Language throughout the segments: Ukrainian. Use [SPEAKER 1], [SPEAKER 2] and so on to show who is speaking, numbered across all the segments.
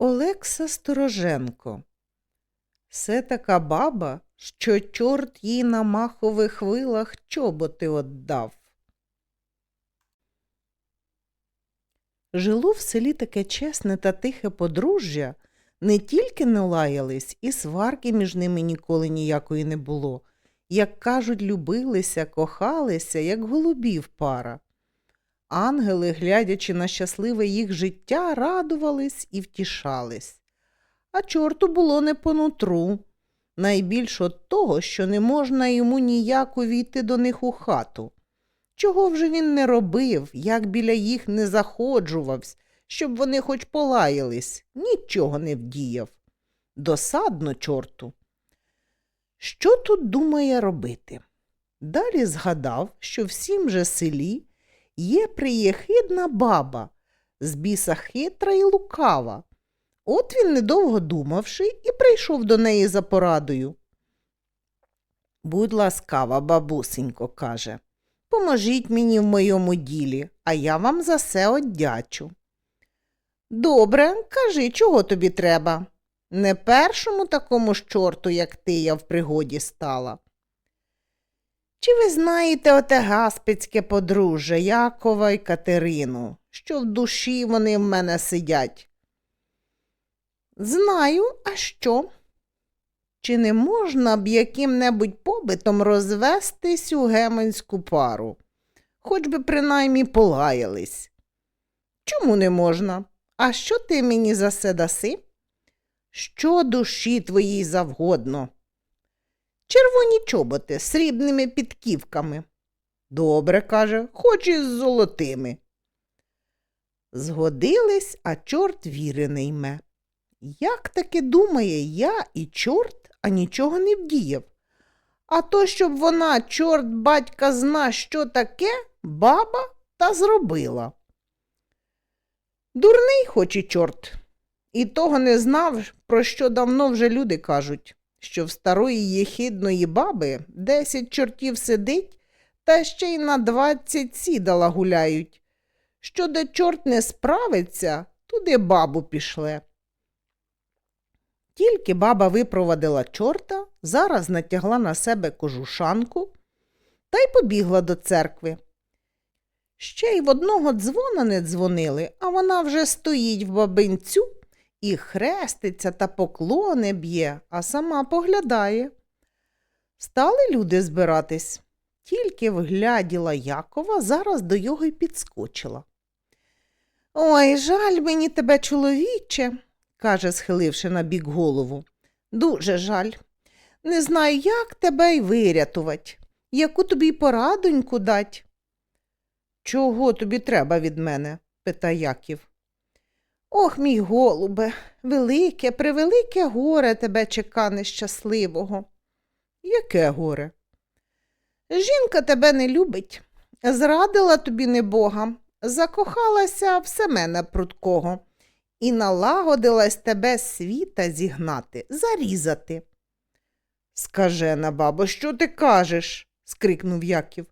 [SPEAKER 1] Олекса Стороженко. Се така баба, що чорт їй на махових вилах чоботи отдав. Жило в селі таке чесне та тихе подружжя, не тільки не лаялись, і сварки між ними ніколи ніякої не було. Як кажуть, любилися, кохалися, як голубів пара. Ангели, глядячи на щасливе їх життя, радувались і втішались. А чорту було не по нутру. Найбільш от того, що не можна йому ніяк увійти до них у хату. Чого вже він не робив, як біля їх не заходжувався, щоб вони хоч полаялись, нічого не вдіяв. Досадно чорту. Що тут думає робити? Далі згадав, що в сім же селі є приєхидна баба, з біса хитра і лукава. От він, недовго думавши, і прийшов до неї за порадою. Будь ласкава, бабусенько, каже, поможіть мені в моєму ділі, а я вам за все оддячу. Добре, кажи, чого тобі треба? Не першому такому ж чорту, як ти, я в пригоді стала. Чи ви знаєте оте гаспицьке подружжя Якова і Катерину, що в душі вони в мене сидять? Знаю, а що? Чи не можна б яким-небудь побитом розвестись у гемонську пару? Хоч би принаймні полаялись. Чому не можна? А що ти мені за це даси? Що душі твоїй завгодно? Червоні чоботи з срібними підківками. Добре, каже, хоч і з золотими. Згодились, а чорт віри не йме. Як таки думає я і чорт, а нічого не вдіяв. А то, щоб вона, чорт батька, зна, що таке, баба та зробила. Дурний хоч і чорт, і того не знав, про що давно вже люди кажуть, що в старої єхидної баби десять чортів сидить, та ще й на двадцять сідала гуляють. Що де чорт не справиться, туди бабу пішле. Тільки баба випровадила чорта, зараз натягла на себе кожушанку та й побігла до церкви. Ще й в одного дзвона не дзвонили, а вона вже стоїть в бабинцю і хреститься та поклони б'є, а сама поглядає. Стали люди збиратись. Тільки вгляділа Якова, зараз до його й підскочила. Ой, жаль мені тебе, чоловіче, каже, схиливши на бік голову. Дуже жаль. Не знаю, як тебе й вирятувати, яку тобі порадоньку дать. Чого тобі треба від мене? пита Яків. Ох, мій голубе, велике, превелике горе тебе чека нещасливого. Яке горе? Жінка тебе не любить, зрадила тобі небога, закохалася в Семена прудкого і налагодилась тебе світа зігнати, зарізати. Скажена, бабо, що ти кажеш? скрикнув Яків.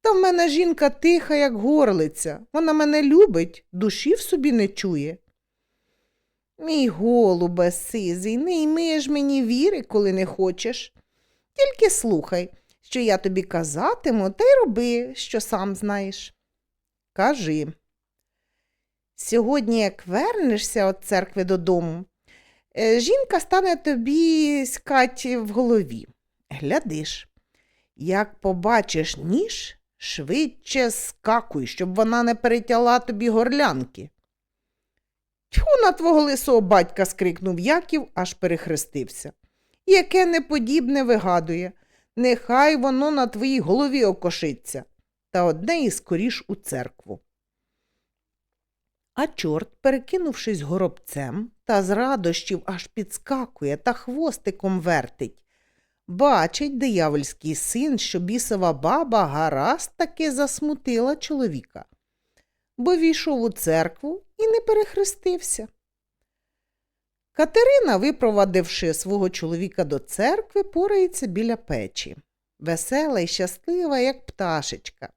[SPEAKER 1] Та в мене жінка тиха, як горлиця. Вона мене любить, душі в собі не чує. Мій голубе сизий, не йми мені віри, коли не хочеш. Тільки слухай, що я тобі казатиму, та й роби, що сам знаєш. Кажи. Сьогодні, як вернешся від церкви додому, е, жінка стане тобі скать в голові. Глядиш, як побачиш ніж, швидше скакуй, щоб вона не перетяла тобі горлянки. Тьху на твого лисого батька. скрикнув Яків, аж перехрестився. Яке неподібне вигадує. Нехай воно на твоїй голові окошиться, та одне і скоріш у церкву. А чорт, перекинувшись горобцем, та з радощів аж підскакує та хвостиком вертить. Бачить диявольський син, що бісова баба гаразд таки засмутила чоловіка, бо війшов у церкву і не перехрестився. Катерина, випровадивши свого чоловіка до церкви, порається біля печі, весела і щаслива, як пташечка,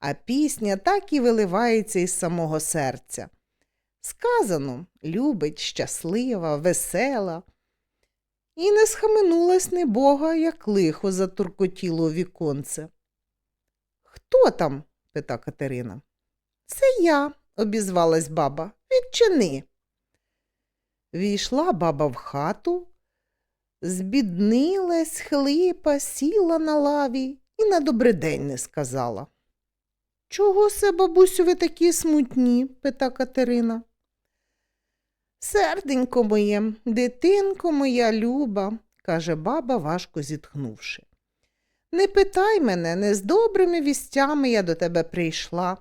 [SPEAKER 1] а пісня так і виливається із самого серця. Сказано, любить, щаслива, весела. І не схаменулась небога, як лихо затуркотіло віконце. Хто там? пита Катерина. Це я, обізвалась баба. Відчини. Війшла баба в хату, збіднилась, хлипа, сіла на лаві і на добрий день не сказала. Чого се, бабусю, ви такі смутні? пита Катерина. Серденько моє, дитинко моя люба, каже баба, важко зітхнувши. Не питай мене, не з добрими вістями я до тебе прийшла.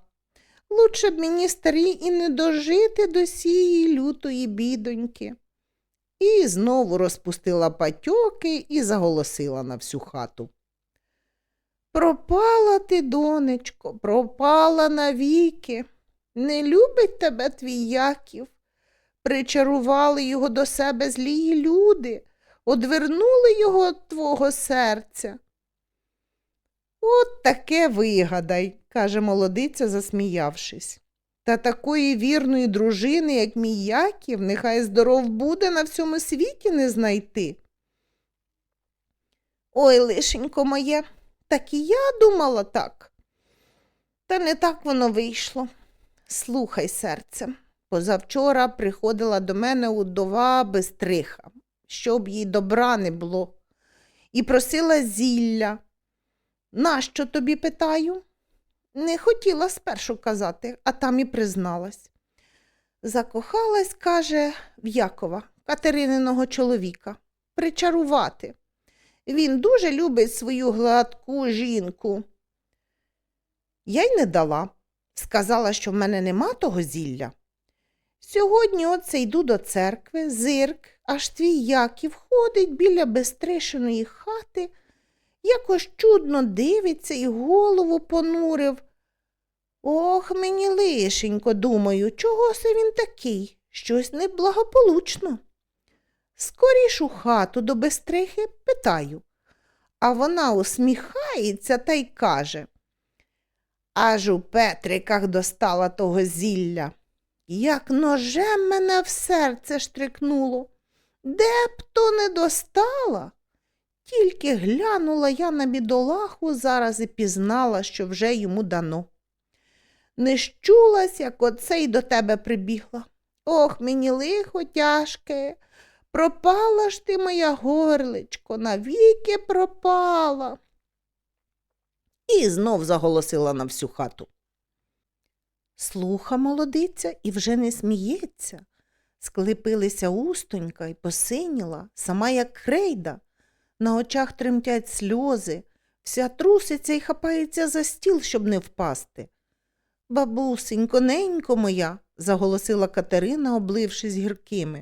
[SPEAKER 1] Лучше б мені старій і не дожити до сієї лютої бідоньки. І знову розпустила патьоки і заголосила на всю хату. Пропала ти, донечко, пропала навіки. Не любить тебе твій Яків. Причарували його до себе злії люди, одвернули його від твого серця. От таке вигадай, каже молодиця, засміявшись. Та такої вірної дружини, як мій Яків, нехай здоров буде на всьому світі не знайти. Ой, лишенько моє, так і я думала так. Та не так воно вийшло. Слухай, серце, позавчора приходила до мене удова Бестриха, щоб їй добра не було, і просила зілля. Нащо тобі питаю? Не хотіла спершу казати, а там і призналась. Закохалась, каже, в Якова, Катерининого чоловіка, причарувати. Він дуже любить свою гладку жінку. Я й не дала. Сказала, що в мене нема того зілля. Сьогодні оце йду до церкви, зирк, аж твій Яків ходить біля безтришеної хати, якось чудно дивиться і голову понурив. Ох, мені лишенько, думаю, чого це він такий? Щось неблагополучно. Скоріш у хату до безтрихи питаю, а вона усміхається та й каже. Аж у Петриках достала того зілля. Як ножем мене в серце штрикнуло. Де б то не достала? Тільки глянула я на бідолаху зараз і пізнала, що вже йому дано. Не щулась, як оцей до тебе прибігла. Ох, мені лихо тяжке. Пропала ж ти, моя горличко, навіки пропала. І знов заголосила на всю хату. Слуха молодиця і вже не сміється. Склепилися устонька й посиніла, сама як крейда. На очах тремтять сльози, вся труситься і хапається за стіл, щоб не впасти. Бабусенько, ненько моя, заголосила Катерина, облившись гіркими.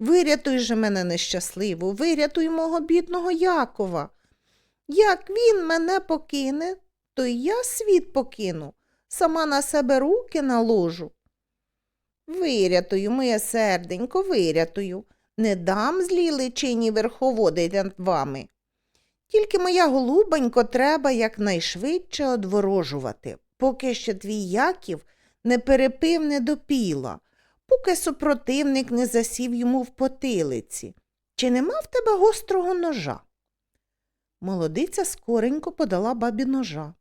[SPEAKER 1] Вирятуй же мене нещасливу, вирятуй мого бідного Якова. Як він мене покине, то й я світ покину, сама на себе руки наложу. Вирятую, моє серденько, вирятую, не дам злій личині верховодити над вами. Тільки моя голубонько треба якнайшвидше одворожувати, поки ще твій Яків не перепив не допіла, поки супротивник не засів йому в потилиці. Чи нема в тебе гострого ножа? Молодиця скоренько подала бабі ножа.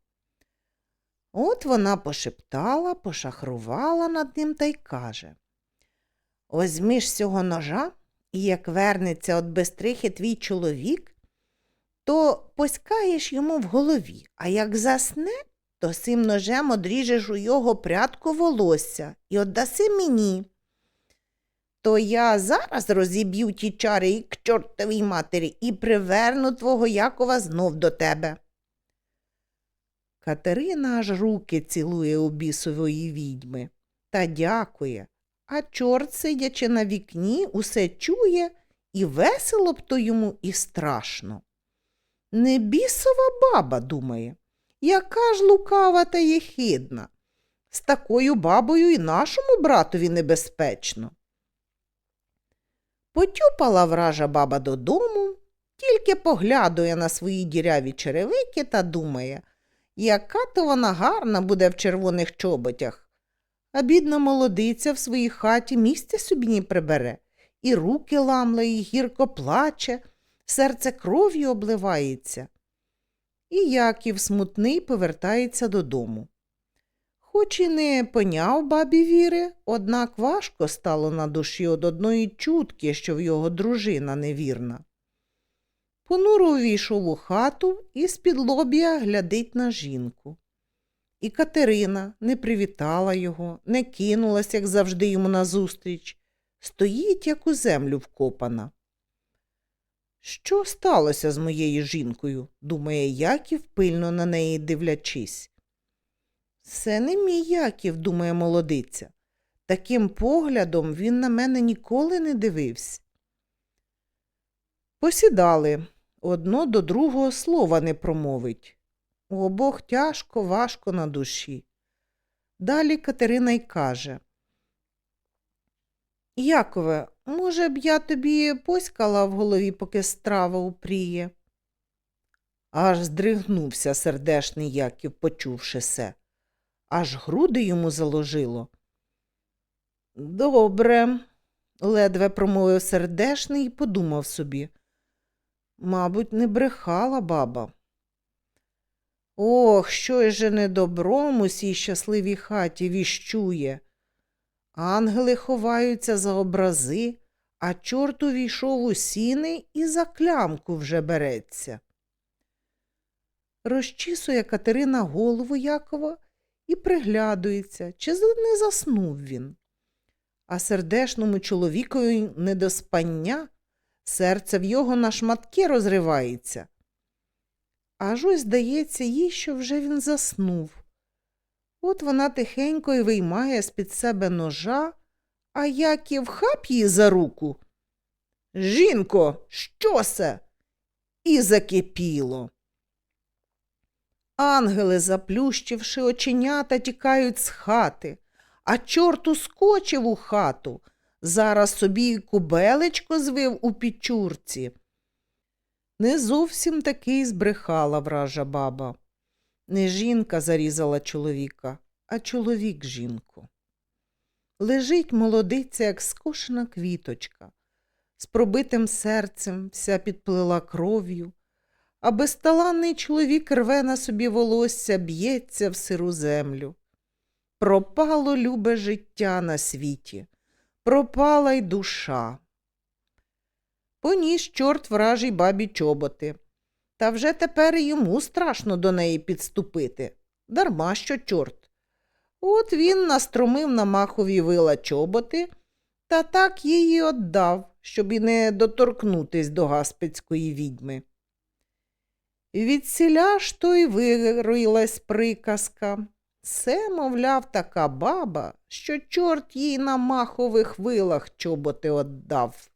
[SPEAKER 1] От вона пошептала, пошахрувала над ним та й каже Возьмиш цього ножа, і як вернеться от безтрихи твій чоловік, то поськаєш йому в голові, а як засне, то цим ножем одріжеш у його прядку волосся і отдаси мені. То я зараз розіб'ю ті чари і к чортовій матері і приверну твого Якова знов до тебе. Катерина аж руки цілує у бісової відьми та дякує, а чорт, сидячи на вікні, усе чує і весело б то йому і страшно. Не бісова баба, думає, яка ж лукава та єхидна. З такою бабою і нашому братові небезпечно. Потюпала вража баба додому, тільки поглядує на свої діряві черевики та думає, яка то вона гарна буде в червоних чоботях. А бідна молодиця в своїй хаті місця собі не прибере, і руки ламле, і гірко плаче, серце кров'ю обливається. І Яків смутний повертається додому. Хоч і не поняв бабі віри, однак важко стало на душі од одної чутки, що в його дружина невірна. Понуро увійшов у хату і з-під лобія глядить на жінку. І Катерина не привітала його, не кинулась, як завжди йому назустріч, стоїть, як у землю вкопана. Що сталося з моєю жінкою? думає Яків, пильно на неї дивлячись. Це не мій Яків, думає молодиця. Таким поглядом він на мене ніколи не дивився. Посідали, одно до другого слова не промовить. У обох тяжко, важко на душі. Далі Катерина й каже Якове, може б я тобі поськала в голові, поки страва упріє? Аж здригнувся сердешний Яків, почувши се. Аж груди йому заложило. Добре, ледве промовив сердешний і подумав собі. Мабуть, не брехала баба. Ох, що же недобром у сій щасливій хаті віщує. Ангели ховаються за образи, а чорт увійшов у сіни і за клямку вже береться. Розчісує Катерина голову Якова і приглядується, чи не заснув він. А сердешному чоловікові не до спання, серце в його на шматки розривається. Аж ось здається їй, що вже він заснув. От вона тихенько й виймає з-під себе ножа, а Яків хап її за руку. Жінко, що це? І закипіло. Ангели, заплющивши оченята, тікають з хати, а чорт ускочив у хату. Зараз собі кубелечко звив у пічурці. Не зовсім таки збрехала вража баба. Не жінка зарізала чоловіка, а чоловік жінку. Лежить молодиця, як скошена квіточка, з пробитим серцем вся підплила кров'ю, а безталанний чоловік рве на собі волосся, б'ється в сиру землю. Пропало любе життя на світі, пропала й душа. Поніс чорт вражий бабі чоботи. Та вже тепер йому страшно до неї підступити. Дарма що чорт. От він настромив на махові вила чоботи та так її отдав, щоб і не доторкнутись до гаспецької відьми. Відсіля ж то й вирилась приказка. Це, мовляв, така баба, що чорт їй на махових вилах чоботи отдав.